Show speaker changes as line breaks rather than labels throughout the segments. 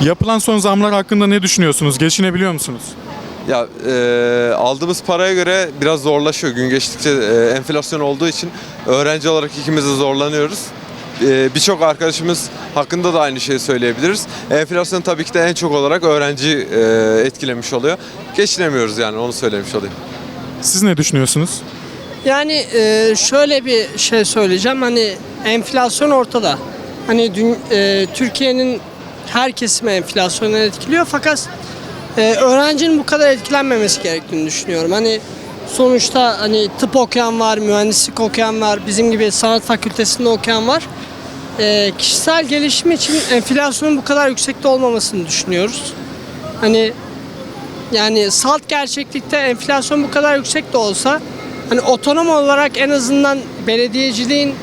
Yapılan son zamlar hakkında ne düşünüyorsunuz? Geçinebiliyor musunuz?
Ya e, aldığımız paraya göre biraz zorlaşıyor. Gün geçtikçe e, enflasyon olduğu için öğrenci olarak ikimiz de zorlanıyoruz. E, Birçok arkadaşımız hakkında da aynı şeyi söyleyebiliriz. Enflasyon tabii ki de en çok olarak öğrenci e, etkilemiş oluyor. Geçinemiyoruz yani onu söylemiş olayım.
Siz ne düşünüyorsunuz?
Yani e, şöyle bir şey söyleyeceğim. Hani enflasyon ortada. Hani dün, e, Türkiye'nin her kesimi enflasyonu etkiliyor fakat e, öğrencinin bu kadar etkilenmemesi gerektiğini düşünüyorum. Hani sonuçta hani tıp okuyan var, mühendislik okuyan var, bizim gibi sanat fakültesinde okuyan var. E, kişisel gelişim için enflasyonun bu kadar yüksekte olmamasını düşünüyoruz. Hani yani salt gerçeklikte enflasyon bu kadar yüksek de olsa hani otonom olarak en azından belediyeciliğin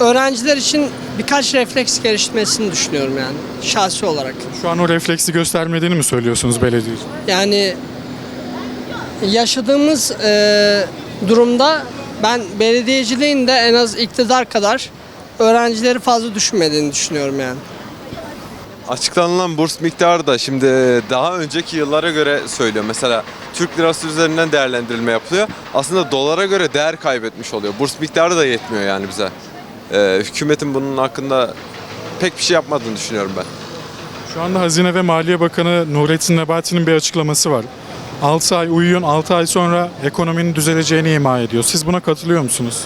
öğrenciler için birkaç refleks geliştirmesini düşünüyorum yani şahsi olarak.
Şu an o refleksi göstermediğini mi söylüyorsunuz belediye?
Yani yaşadığımız e, durumda ben belediyeciliğin de en az iktidar kadar öğrencileri fazla düşünmediğini düşünüyorum yani.
Açıklanılan burs miktarı da şimdi daha önceki yıllara göre söylüyor. Mesela Türk lirası üzerinden değerlendirilme yapılıyor. Aslında dolara göre değer kaybetmiş oluyor. Burs miktarı da yetmiyor yani bize. Ee, hükümetin bunun hakkında pek bir şey yapmadığını düşünüyorum ben.
Şu anda Hazine ve Maliye Bakanı Nurettin Nebati'nin bir açıklaması var. 6 ay uyuyun, 6 ay sonra ekonominin düzeleceğini ima ediyor. Siz buna katılıyor musunuz?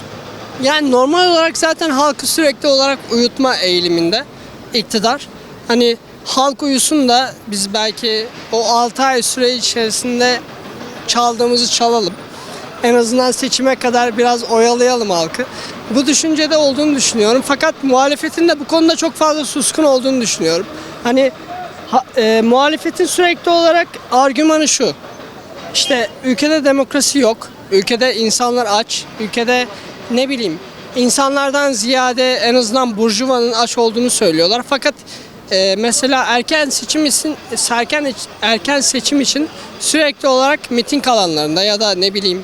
Yani normal olarak zaten halkı sürekli olarak uyutma eğiliminde iktidar. Hani halk uyusun da biz belki o 6 ay süre içerisinde çaldığımızı çalalım. En azından seçime kadar biraz oyalayalım halkı. Bu düşüncede olduğunu düşünüyorum. Fakat muhalefetin de bu konuda çok fazla suskun olduğunu düşünüyorum. Hani ha- e, muhalefetin sürekli olarak argümanı şu. İşte ülkede demokrasi yok. Ülkede insanlar aç. Ülkede ne bileyim insanlardan ziyade en azından burjuvanın aç olduğunu söylüyorlar. Fakat e, mesela erken seçim için erken erken seçim için sürekli olarak miting alanlarında ya da ne bileyim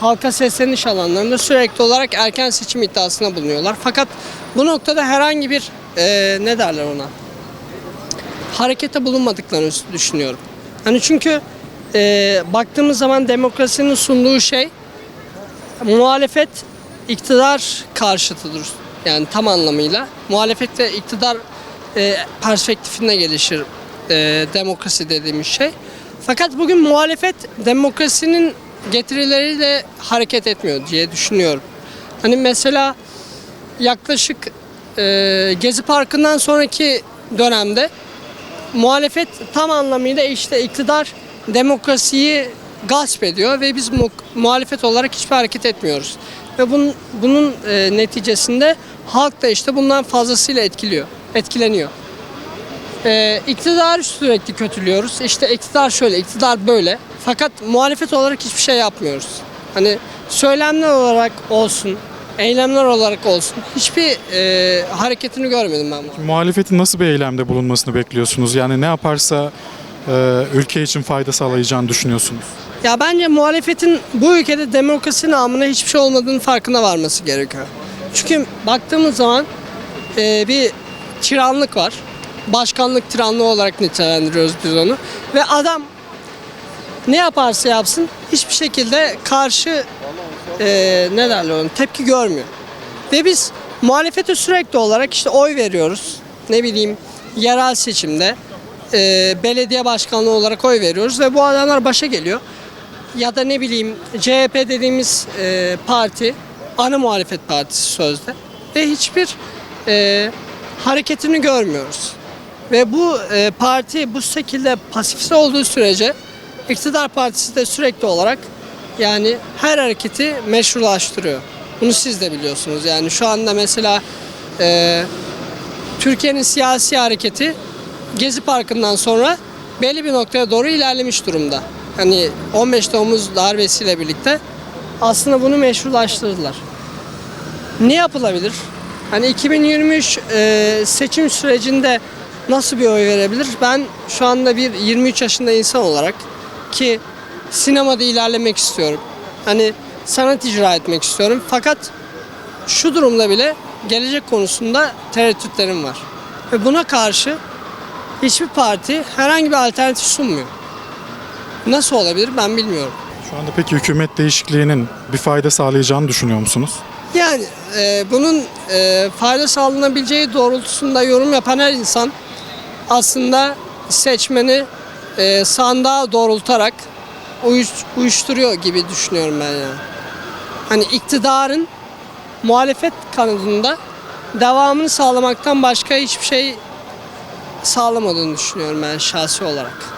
halka sesleniş alanlarında sürekli olarak erken seçim iddiasına bulunuyorlar. Fakat bu noktada herhangi bir e, ne derler ona? harekete bulunmadıklarını düşünüyorum. Hani çünkü e, baktığımız zaman demokrasinin sunduğu şey muhalefet iktidar karşıtıdır. Yani tam anlamıyla. Muhalefet ve iktidar e, perspektifinde gelişir e, demokrasi dediğimiz şey. Fakat bugün muhalefet demokrasinin getirileriyle hareket etmiyor diye düşünüyorum. Hani mesela yaklaşık e, Gezi Parkı'ndan sonraki dönemde muhalefet tam anlamıyla işte iktidar demokrasiyi gasp ediyor ve biz mu- muhalefet olarak hiçbir hareket etmiyoruz. Ve bunun, bunun e, neticesinde halk da işte bundan fazlasıyla etkiliyor, etkileniyor. E, iktidarı sürekli kötülüyoruz. İşte iktidar şöyle, iktidar böyle. Fakat muhalefet olarak hiçbir şey yapmıyoruz. Hani söylemler olarak olsun, eylemler olarak olsun hiçbir e, hareketini görmedim ben. bu.
Muhalefetin nasıl bir eylemde bulunmasını bekliyorsunuz? Yani ne yaparsa e, ülke için fayda sağlayacağını düşünüyorsunuz?
Ya bence muhalefetin bu ülkede demokrasi namına hiçbir şey olmadığının farkına varması gerekiyor. Çünkü baktığımız zaman e, bir tiranlık var. Başkanlık tiranlığı olarak nitelendiriyoruz biz onu. Ve adam ne yaparsa yapsın hiçbir şekilde karşı e, ne derler onu tepki görmüyor. Ve biz muhalefete sürekli olarak işte oy veriyoruz. Ne bileyim yerel seçimde e, belediye başkanlığı olarak oy veriyoruz ve bu adamlar başa geliyor. Ya da ne bileyim CHP dediğimiz e, parti ana muhalefet partisi sözde ve hiçbir e, hareketini görmüyoruz. Ve bu e, parti bu şekilde pasifize olduğu sürece iktidar partisi de sürekli olarak yani her hareketi meşrulaştırıyor. Bunu siz de biliyorsunuz. Yani şu anda mesela e, Türkiye'nin siyasi hareketi Gezi Parkı'ndan sonra belli bir noktaya doğru ilerlemiş durumda. Hani 15 Temmuz darbesiyle birlikte aslında bunu meşrulaştırdılar. Ne yapılabilir? Hani 2023 e, seçim sürecinde nasıl bir oy verebilir? Ben şu anda bir 23 yaşında insan olarak ki sinemada ilerlemek istiyorum. Hani sanat icra etmek istiyorum. Fakat şu durumda bile gelecek konusunda tereddütlerim var. Ve buna karşı hiçbir parti herhangi bir alternatif sunmuyor. Nasıl olabilir ben bilmiyorum.
Şu anda peki hükümet değişikliğinin bir fayda sağlayacağını düşünüyor musunuz?
Yani e, bunun e, fayda sağlanabileceği doğrultusunda yorum yapan her insan aslında seçmeni e, sandığa doğrultarak uyuş, uyuşturuyor gibi düşünüyorum ben yani. Hani iktidarın muhalefet kanadında devamını sağlamaktan başka hiçbir şey sağlamadığını düşünüyorum ben şahsi olarak.